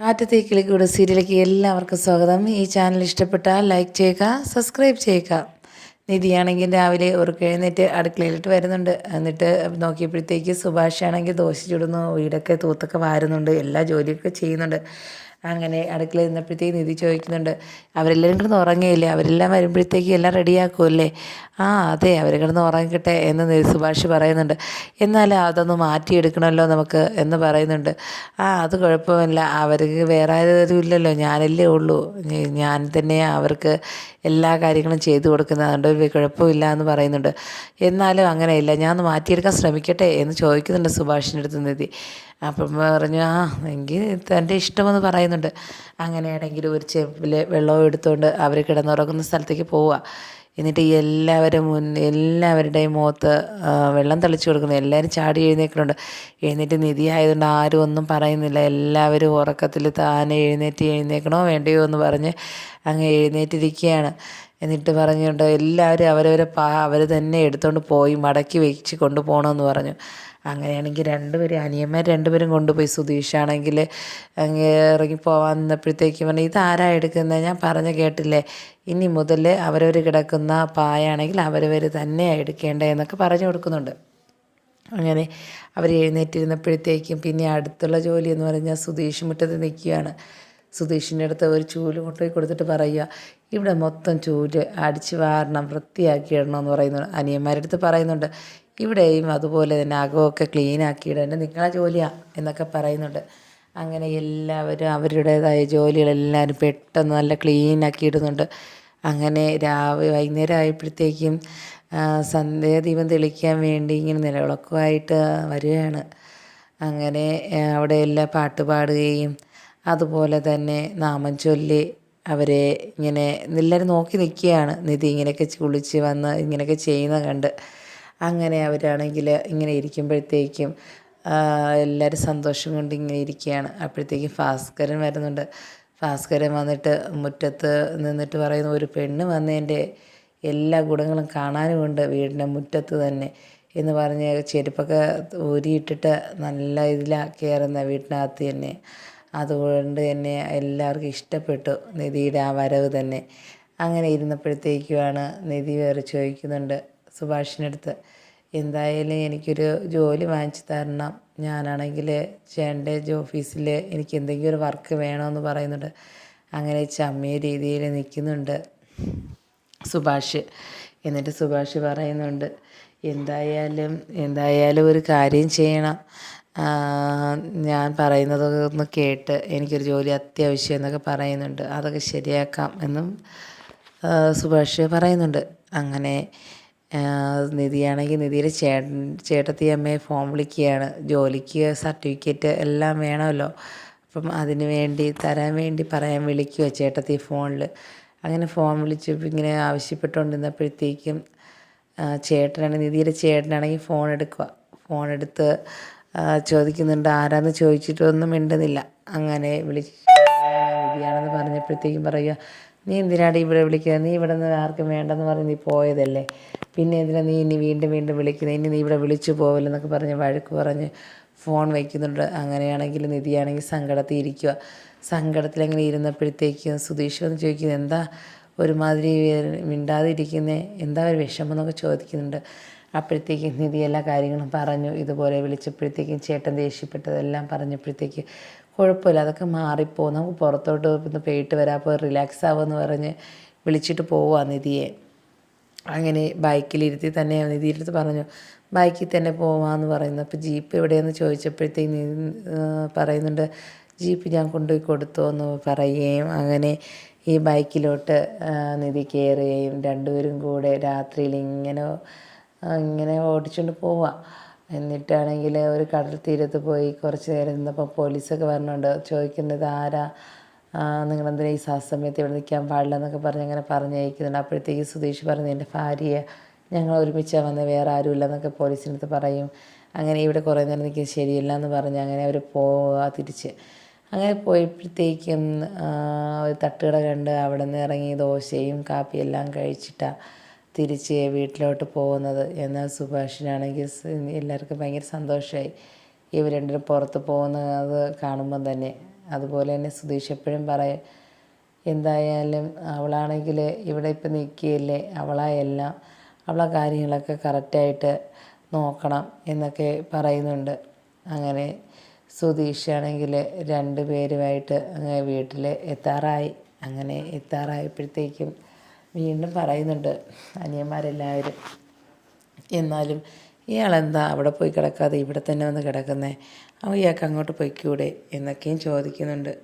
കാറ്റത്തെ കിളിക്കൂട് സീരിയലിലേക്ക് എല്ലാവർക്കും സ്വാഗതം. ഈ ചാനൽ ഇഷ്ടപ്പെട്ടാൽ ലൈക്ക് ചെയ്യുക സബ്സ്ക്രൈബ് ചെയ്യുക. നിധിയാണെങ്കിൽ രാവിലെ ഒരു എഴുന്നേറ്റ് അടുക്കളയിലിട്ട് വരുന്നുണ്ട്. എന്നിട്ട് നോക്കിയപ്പോഴത്തേക്ക് സുഭാഷ് ആണെങ്കിൽ ദോശ ചുടുന്നു വീടൊക്കെ തൂത്തൊക്കെ വാരുന്നുണ്ട് എല്ലാ ജോലിയൊക്കെ ചെയ്യുന്നുണ്ട്. അങ്ങനെ അടുക്കളയിൽ നിന്നപ്പോഴത്തേക്ക് നിധി ചോദിക്കുന്നുണ്ട് അവരെല്ലാവരും കിടന്ന് ഉറങ്ങിയില്ലേ? അവരെല്ലാം വരുമ്പോഴത്തേക്ക് എല്ലാം റെഡിയാക്കുമല്ലേ ആ അതെ അവർ കിടന്ന് ഉറങ്ങിക്കട്ടെ എന്ന് സുഭാഷ് പറയുന്നുണ്ട്. എന്നാൽ അതൊന്ന് മാറ്റിയെടുക്കണമല്ലോ നമുക്ക് എന്ന് പറയുന്നുണ്ട്. ആ അത് കുഴപ്പമില്ല. അവർക്ക് വേറെ ആരും ഇല്ലല്ലോ. ഞാനല്ലേ ഉള്ളൂ. ഞാൻ തന്നെയാണ് അവർക്ക് എല്ലാ കാര്യങ്ങളും ചെയ്തു കൊടുക്കുന്നത്. അതുകൊണ്ട് കുഴപ്പമില്ല എന്ന് പറയുന്നുണ്ട്. എന്നാലും അങ്ങനെയില്ല. ഞാൻ ഒന്ന് മാറ്റിയെടുക്കാൻ ശ്രമിക്കട്ടെ എന്ന് ചോദിക്കുന്നുണ്ട് സുഭാഷിന്റെ അടുത്ത് നിധി. അപ്പം പറഞ്ഞു ആ എങ്കിൽ തന്റെ ഇഷ്ടമെന്ന് പറയുന്നുണ്ട്. അങ്ങനെയാണെങ്കിൽ ഒരു ചെമ്പിൽ വെള്ളവും എടുത്തുകൊണ്ട് അവർ കിടന്നുറങ്ങുന്ന സ്ഥലത്തേക്ക് പോവുക. എന്നിട്ട് എല്ലാവരും മുൻ എല്ലാവരുടെയും മുഖത്ത് വെള്ളം തളിച്ചു കൊടുക്കുന്നു. എല്ലാവരും ചാടി എഴുന്നേക്കുന്നുണ്ട് എഴുന്നേറ്റ് നിധി ആയതുകൊണ്ട് ആരും ഒന്നും പറയുന്നില്ല. എല്ലാവരും ഉറക്കത്തിൽ താനെ എഴുന്നേറ്റ് എഴുന്നേക്കണോ വേണ്ടയോ എന്ന് പറഞ്ഞ് അങ്ങ് എഴുന്നേറ്റിരിക്കുകയാണ്. എന്നിട്ട് പറഞ്ഞുകൊണ്ട് എല്ലാവരും അവരവരെ പാ അവർ തന്നെ എടുത്തുകൊണ്ട് പോയി മടക്കി വെച്ച് കൊണ്ടുപോകണമെന്ന് പറഞ്ഞു. അങ്ങനെയാണെങ്കിൽ രണ്ടുപേരും അനിയന്മാർ രണ്ടുപേരും കൊണ്ടുപോയി സുധീഷാണെങ്കിൽ അങ്ങ് ഇറങ്ങി പോകാൻ നിന്നപ്പോഴത്തേക്കും പറഞ്ഞു ഇതാരാ എടുക്കുന്നത് ഞാൻ പറഞ്ഞ കേട്ടില്ലേ ഇനി മുതൽ അവരവർ കിടക്കുന്ന പായാണെങ്കിൽ അവരവർ തന്നെയാണ് എടുക്കേണ്ടത് എന്നൊക്കെ പറഞ്ഞു കൊടുക്കുന്നുണ്ട്. അങ്ങനെ അവർ എഴുന്നേറ്റിരുന്നപ്പോഴത്തേക്കും പിന്നെ അടുത്തുള്ള ജോലി എന്ന് പറഞ്ഞാൽ സുധീഷ് മുറ്റത്ത് നിൽക്കുകയാണ്. സുധീഷിന്റെ അടുത്ത് ഒരു ചൂൽ കൊണ്ടുപോയി കൊടുത്തിട്ട് പറയുക ഇവിടെ മൊത്തം ചൂൽ അടിച്ച് വാരണം വൃത്തിയാക്കി ഇടണം എന്ന് പറയുന്നു. അനിയന്മാരുടെ അടുത്ത് പറയുന്നുണ്ട് ഇവിടെയും അതുപോലെ തന്നെ അകമൊക്കെ ക്ലീൻ ആക്കിയിടേണ്ട നിങ്ങളെ ജോലിയാണ് എന്നൊക്കെ പറയുന്നുണ്ട്. അങ്ങനെ എല്ലാവരും അവരുടേതായ ജോലികളെല്ലാവരും പെട്ടെന്ന് നല്ല ക്ലീനാക്കി ഇടുന്നുണ്ട് അങ്ങനെ രാവിലെ വൈകുന്നേരം ആയപ്പോഴത്തേക്കും സന്ധ്യാദീപം തെളിക്കാൻ വേണ്ടി ഇങ്ങനെ നിലവിളക്കുമായിട്ട് വരികയാണ്. അങ്ങനെ അവിടെ എല്ലാം പാട്ട് പാടുകയും അതുപോലെ തന്നെ നാമം ചൊല്ലി അവരെ ഇങ്ങനെ എല്ലാവരും നോക്കി നിൽക്കുകയാണ്. നിധി ഇങ്ങനെയൊക്കെ കുളിച്ച് വന്ന് ഇങ്ങനെയൊക്കെ ചെയ്യുന്ന കണ്ട്. അങ്ങനെ അവരാണെങ്കിൽ ഇങ്ങനെ ഇരിക്കുമ്പോഴത്തേക്കും എല്ലാവരും സന്തോഷം കൊണ്ട് ഇങ്ങനെ ഇരിക്കുകയാണ്. അപ്പോഴത്തേക്കും ഭാസ്കരൻ വരുന്നുണ്ട്. ഭാസ്കരൻ വന്നിട്ട് മുറ്റത്ത് നിന്നിട്ട് പറയുന്ന ഒരു പെണ്ണ് വന്നതിന്റെ എല്ലാ ഗുണങ്ങളും കാണാനുമുണ്ട് വീടിന്റെ മുറ്റത്ത് തന്നെ. എന്ന് പറഞ്ഞ് ചെരുപ്പൊക്കെ ഊരിയിട്ടിട്ട് നല്ല ഇതിലാണ് കയറുന്ന വീട്ടിനകത്ത് തന്നെ. അതുകൊണ്ട് തന്നെ എല്ലാവർക്കും ഇഷ്ടപ്പെട്ടു നിധിയുടെ ആ വരവ് തന്നെ. അങ്ങനെ ഇരുന്നപ്പോഴത്തേക്കുമാണ് നിധി വേറെ ചോദിക്കുന്നുണ്ട് സുഭാഷിനടുത്ത് എന്തായാലും എനിക്കൊരു ജോലി വാങ്ങിച്ചു തരണം. ഞാനാണെങ്കിൽ ചേട്ടന്റെ ഓഫീസിൽ എനിക്ക് എന്തെങ്കിലും ഒരു വർക്ക് വേണമെന്ന് പറയുന്നുണ്ട്. അങ്ങനെ ചമ്മിയ രീതിയിൽ നിൽക്കുന്നുണ്ട് സുഭാഷ്. എന്നിട്ട് സുഭാഷ് പറയുന്നുണ്ട് എന്തായാലും എന്തായാലും ഒരു കാര്യം ചെയ്യണം. ഞാൻ പറയുന്നതൊക്കെ ഒന്ന് കേട്ട് എനിക്കൊരു ജോലി അത്യാവശ്യം എന്നൊക്കെ പറയുന്നുണ്ട്. അതൊക്കെ ശരിയാക്കാം എന്നും സുഭാഷ് പറയുന്നുണ്ട്. അങ്ങനെ നിധിയാണെങ്കിൽ നിധിയുടെ ചേട്ടൻ ചേട്ടത്തി അമ്മയെ ഫോൺ വിളിക്കുകയാണ്. ജോലിക്ക് സർട്ടിഫിക്കറ്റ് എല്ലാം വേണമല്ലോ. അപ്പം അതിന് വേണ്ടി തരാൻ വേണ്ടി പറയാൻ വിളിക്കുക ചേട്ടത്തി ഫോണിൽ അങ്ങനെ ഫോൺ വിളിച്ച് ഇങ്ങനെ ആവശ്യപ്പെട്ടുകൊണ്ടിരുന്നപ്പോഴത്തേക്കും ചേട്ടനാണെങ്കിൽ നിധിയുടെ ചേട്ടനാണെങ്കിൽ ഫോൺ എടുക്കുക ഫോൺ എടുത്ത് ചോദിക്കുന്നുണ്ട് ആരാന്ന് ചോദിച്ചിട്ടൊന്നും മിണ്ടുന്നില്ല. അങ്ങനെ വിളിച്ച് നിധിയാണെന്ന് പറഞ്ഞപ്പോഴത്തേക്കും പറയുക നീ എന്തിനാണ് ഇവിടെ വിളിക്കുന്നത്? നീ ഇവിടെ നിന്ന് ആർക്കും വേണ്ടെന്ന് പറഞ്ഞ് നീ പോയതല്ലേ? പിന്നെ എന്തിനാ നീ ഇനി വീണ്ടും വീണ്ടും വിളിക്കുന്നത്? ഇനി നീ ഇവിടെ വിളിച്ചു പോവില്ലെന്നൊക്കെ പറഞ്ഞ് വഴക്ക് പറഞ്ഞ് ഫോൺ വയ്ക്കുന്നുണ്ട്. അങ്ങനെയാണെങ്കിൽ നിധിയാണെങ്കിൽ സങ്കടത്തിൽ ഇരിക്കുക. സങ്കടത്തിലങ്ങനെ ഇരുന്നപ്പോഴത്തേക്കും സുധീഷ് വന്ന് ചോദിക്കുന്നത് എന്താ ഒരുമാതിരി മിണ്ടാതെ ഇരിക്കുന്നേ എന്താ ഒരു വിഷമം? എന്നൊക്കെ ചോദിക്കുന്നുണ്ട്. അപ്പോഴത്തേക്കും നിധി എല്ലാ കാര്യങ്ങളും പറഞ്ഞു. ഇതുപോലെ വിളിച്ചപ്പോഴത്തേക്കും ചേട്ടൻ ദേഷ്യപ്പെട്ടതെല്ലാം പറഞ്ഞപ്പോഴത്തേക്ക് കുഴപ്പമില്ല അതൊക്കെ മാറിപ്പോകും നമുക്ക് പുറത്തോട്ട് ഒന്ന് പോയിട്ട് വരാം. അപ്പോൾ റിലാക്സ് ആവുമെന്ന് പറഞ്ഞ് വിളിച്ചിട്ട് പോവുക നിധിയെ. അങ്ങനെ ബൈക്കിലിരുത്തി തന്നെ നിധിയുടെ അടുത്ത് പറഞ്ഞു ബൈക്കിൽ തന്നെ പോവാമെന്ന് പറയുന്നു. അപ്പോൾ ജീപ്പ് എവിടെയെന്ന് ചോദിച്ചപ്പോഴത്തേക്ക് പറയുന്നുണ്ട് ജീപ്പ് ഞാൻ കൊണ്ടുപോയി കൊടുത്തു എന്ന് പറയുകയും അങ്ങനെ ഈ ബൈക്കിലോട്ട് നിധി കയറുകയും രണ്ടുപേരും കൂടെ രാത്രിയിൽ ഇങ്ങനെ ഇങ്ങനെ ഓടിച്ചുകൊണ്ട് പോവാം. എന്നിട്ടാണെങ്കിൽ ഒരു കടൽ തീരത്ത് പോയി കുറച്ച് നേരം നിന്നപ്പോൾ പോലീസൊക്കെ പറഞ്ഞുകൊണ്ട് ചോദിക്കുന്നത് ആരാ? നിങ്ങളെന്തിനാ ഈ സാസമയത്ത് ഇവിടെ നിൽക്കാൻ പാടില്ല എന്നൊക്കെ പറഞ്ഞ് അങ്ങനെ പറഞ്ഞയക്കുന്നുണ്ട്. അപ്പോഴത്തേക്ക് സുധീഷ് പറഞ്ഞു എന്റെ ഭാര്യയെ ഞങ്ങൾ ഒരുമിച്ചാണ് വന്നത് വേറെ ആരുമില്ല എന്നൊക്കെ പോലീസിന്റെ അടുത്ത് പറയും. അങ്ങനെ ഇവിടെ കുറേ നേരം നിൽക്കുന്നത് ശരിയല്ല എന്ന് പറഞ്ഞ് അങ്ങനെ അവർ പോവുക തിരിച്ച്. അങ്ങനെ പോയപ്പോഴത്തേക്കും ഒരു തട്ടുകട കണ്ട് അവിടെ നിന്ന് ഇറങ്ങി ദോശയും കാപ്പിയെല്ലാം കഴിച്ചിട്ടാണ് തിരിച്ച് വീട്ടിലോട്ട് പോകുന്നത്. എന്നാൽ സുഭാഷിനാണെങ്കിൽ എല്ലാവർക്കും ഭയങ്കര സന്തോഷമായി ഇവർ രണ്ടും പുറത്ത് പോകുന്നത് കാണുമ്പം തന്നെ. അതുപോലെ തന്നെ സുധീഷ് എപ്പോഴും പറയും എന്തായാലും അവളാണെങ്കിൽ ഇവിടെ ഇപ്പം നിൽക്കുകയല്ലേ? അവളായെല്ലാം അവളെ കാര്യങ്ങളൊക്കെ കറക്റ്റായിട്ട് നോക്കണം എന്നൊക്കെ പറയുന്നുണ്ട്. അങ്ങനെ സുധീഷാണെങ്കിൽ രണ്ട് പേരുമായിട്ട് വീട്ടിൽ എത്താറായി. അങ്ങനെ എത്താറായപ്പോഴത്തേക്കും വീണ്ടും പറയുന്നുണ്ട് അനിയന്മാരെല്ലാവരും. എന്നാലും ഇയാളെന്താ അവിടെ പോയി കിടക്കാതെ ഇവിടെ തന്നെ വന്ന് കിടക്കുന്നത് അവൾ ഇയാൾക്ക് അങ്ങോട്ട് പൊയ്ക്കൂടെ? എന്നൊക്കെയും ചോദിക്കുന്നുണ്ട്.